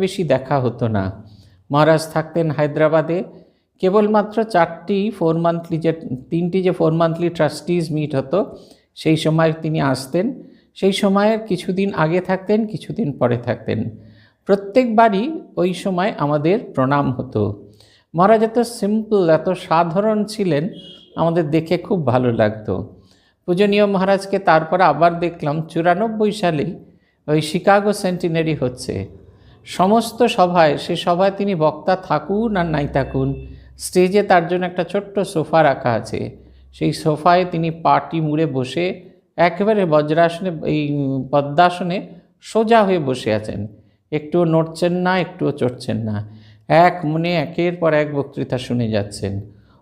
বেশি দেখা হতো না। মহারাজ থাকতেন হায়দ্রাবাদে। কেবলমাত্র চারটি ফোর মান্থলি যে, তিনটি যে ফোর মান্থলি ট্রাস্টিজ মিট হতো, সেই সময় তিনি আসতেন। সেই সময়ের কিছুদিন আগে থাকতেন, কিছুদিন পরে থাকতেন। প্রত্যেকবারই ওই সময় আমাদের প্রণাম হতো। মহারাজ এত সিম্পল এত সাধারণ ছিলেন, আমাদের দেখে খুব ভালো লাগতো। পূজনীয় মহারাজকে তারপর আবার দেখলাম, চুরানব্বই সালেই ওই শিকাগো সেন্টিনারি হচ্ছে। সমস্ত সভায়, সে সভায় তিনি বক্তা থাকুন আর নাই থাকুন। স্টেজে তার জন্য একটা ছোট্ট সোফা রাখা আছে। সেই সোফায় তিনি পাটি মুড়ে বসে একেবারে বজ্রাসনে, এই পদ্মাসনে সোজা হয়ে বসে আছেন। একটুও নড়ছেন না, একটুও চড়ছেন না। এক মনে একের পর এক বক্তৃতা শুনে যাচ্ছেন।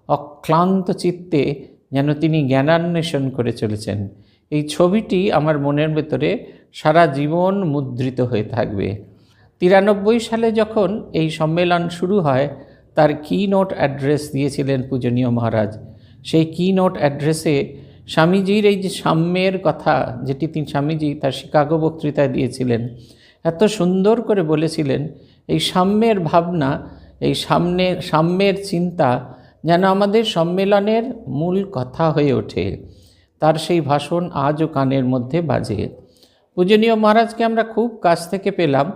অক্লান্ত চিত্তে যেন তিনি জ্ঞানান্বেষণ করে চলেছেন। এই ছবিটি আমার মনের ভেতরে সারা জীবন মুদ্রিত হয়ে থাকবে। তিরানব্বই সালে যখন এই সম্মেলন শুরু হয়, তার কি নোট অ্যাড্রেস দিয়েছিলেন পূজনীয় মহারাজ। সেই কি নোট অ্যাড্রেসে স্বামীজির এই যে সাম্যের কথা, যেটি তিনি স্বামীজি তার শিকাগো বক্তৃতায় দিয়েছিলেন, এত সুন্দর করে বলেছিলেন, এই সাম্যের ভাবনা, এই সামনে, সাম্যের চিন্তা যেন আমাদের সম্মেলনের মূল কথা হয়ে ওঠে। তার সেই ভাষণ আজও কানের মধ্যে বাজে। পূজনীয় মহারাজকে আমরা খুব কাছ থেকে পেলাম।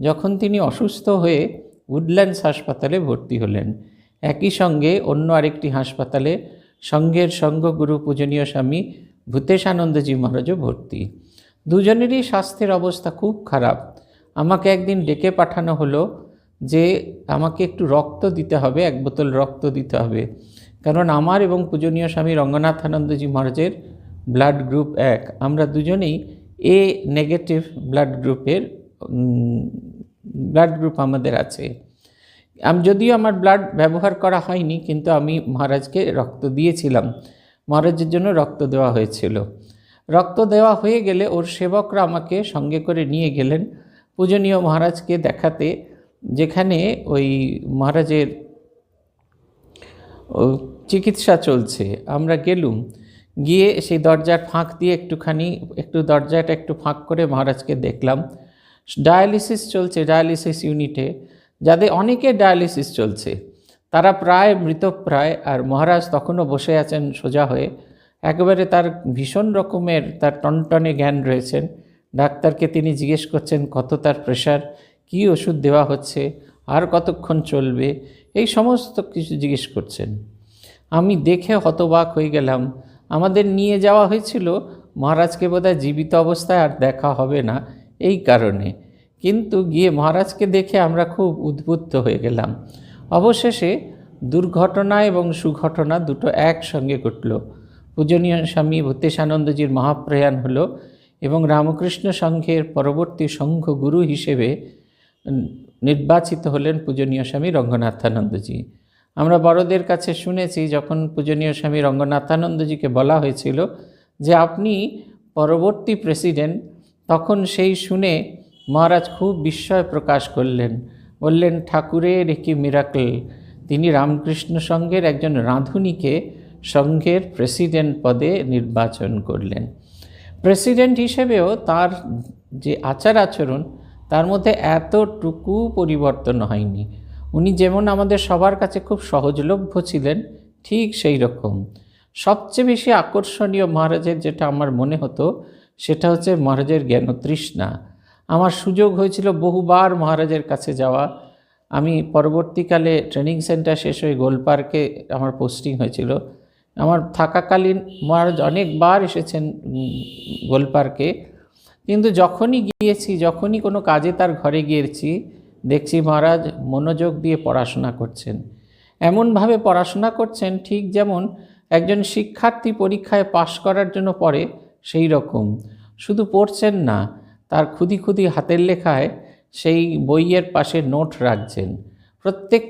যখন তিনি অসুস্থ হয়ে উডল্যান্ডস হাসপাতালে ভর্তি হলেন। একই সঙ্গে অন্য আরেকটি হাসপাতালে সঙ্ঘের সঙ্ঘগুরু পূজনীয় স্বামী ভূতেশানন্দজি মহারাজও ভর্তি। দুজনেরই স্বাস্থ্যের অবস্থা খুব খারাপ। আমাকে একদিন ডেকে পাঠানো হলো যে আমাকে একটু রক্ত দিতে হবে, এক বোতল রক্ত দিতে হবে। কারণ আমার এবং পূজনীয় স্বামী রঙ্গনাথানন্দজি মহারাজের ব্লাড গ্রুপ এক। আমরা দুজনেই এ নেগেটিভ ব্লাড গ্রুপের ব্লাড গ্রুপ আমাদের আছে। আমি, যদিও আমার ব্লাড ব্যবহার করা হয়নি, কিন্তু আমি মহারাজকে রক্ত দিয়েছিলাম। মহারাজের জন্য রক্ত দেওয়া হয়েছিল। রক্ত দেওয়া হয়ে গেলে ওর সেবকরা আমাকে সঙ্গে করে নিয়ে গেলেন। পূজনীয় মহারাজকে দেখাতে, যেখানে ওই মহারাজের চিকিৎসা চলছে। আমরা গেলুম। গিয়ে সেই দরজার ফাঁক দিয়ে একটুখানি, একটু দরজাটা একটু ফাঁক করে মহারাজকে দেখলাম। ডায়ালিসিস চলছে ডায়ালিসিস ইউনিটে, যাদের অনেকে ডায়ালিসিস চলছে। তারা প্রায় মৃতপ্রায় আর মহারাজ তখনও বসে আছেন সোজা হয়ে। একেবারে তার ভীষণ রকমের তার টনটনে জ্ঞান রয়েছেন। ডাক্তারকে তিনি জিজ্ঞেস করছেন, কত তার প্রেশার? কী ওষুধ দেওয়া হচ্ছে? আর কতক্ষণ চলবে? এই সমস্ত কিছু জিজ্ঞেস করছেন। আমি দেখে হতবাক হয়ে গেলাম। আমাদের নিয়ে যাওয়া হয়েছিল। মহারাজকে বোধহয় জীবিত অবস্থায় আর দেখা হবে না। এই কারণে। কিন্তু গিয়ে মহারাজকে দেখে আমরা খুব উদ্বুদ্ধ হয়ে গেলাম। অবশেষে দুর্ঘটনা এবং সুঘটনা দুটো একসঙ্গে ঘটল। পূজনীয় স্বামী ভূতেশানন্দজির মহাপ্রয়াণ হলো এবং রামকৃষ্ণ সংঘের পরবর্তী সংঘ গুরু হিসেবে নির্বাচিত হলেন পূজনীয় স্বামী রঙ্গনাথানন্দজি। আমরা বড়দের কাছে শুনেছি, যখন পূজনীয় স্বামী রঙ্গনাথানন্দজিকে বলা হয়েছিল যে, আপনি পরবর্তী প্রেসিডেন্ট সেই শুনে মহারাজ খুব বিস্ময় প্রকাশ করলেন। বললেন, ঠাকুরের একই মিরাকল তিনি রামকৃষ্ণ সংঘের একজন রাঁধুনিকে সংঘের প্রেসিডেন্ট পদে নির্বাচন করলেন। প্রেসিডেন্ট হিসেবেও তার যে আচার আচরণ, তার মধ্যে এতটুকু পরিবর্তন হয়নি। উনি যেমন আমাদের সবার কাছে খুব সহজলভ্য ছিলেন, ঠিক সেই রকম। সবচেয়ে বেশি আকর্ষণীয় মহারাজের যেটা আমার মনে হতো সেটা হচ্ছে মহারাজের জ্ঞানতৃষ্ণা আমার সুযোগ হয়েছিল বহুবার মহারাজের কাছে যাওয়া। আমি পরবর্তীকালে ট্রেনিং সেন্টার শেষ হয়ে গোলপার্কে আমার পোস্টিং হয়েছিল। আমার থাকাকালীন মহারাজ অনেকবার এসেছেন গোলপার্কে কিন্তু যখনই গিয়েছি, যখনই কোনো কাজে তার ঘরে গিয়েছি, দেখছি মহারাজ মনোযোগ দিয়ে পড়াশোনা করছেন। এমনভাবে পড়াশোনা করছেন ঠিক যেমন একজন শিক্ষার্থী পরীক্ষায় পাশ করার জন্য পড়ে সেই রকম। শুধু পড়ছেন না, তার ক্ষুদি ক্ষুদি হাতের লেখায় সেই বইয়ের পাশে নোট রাখছেন। প্রত্যেক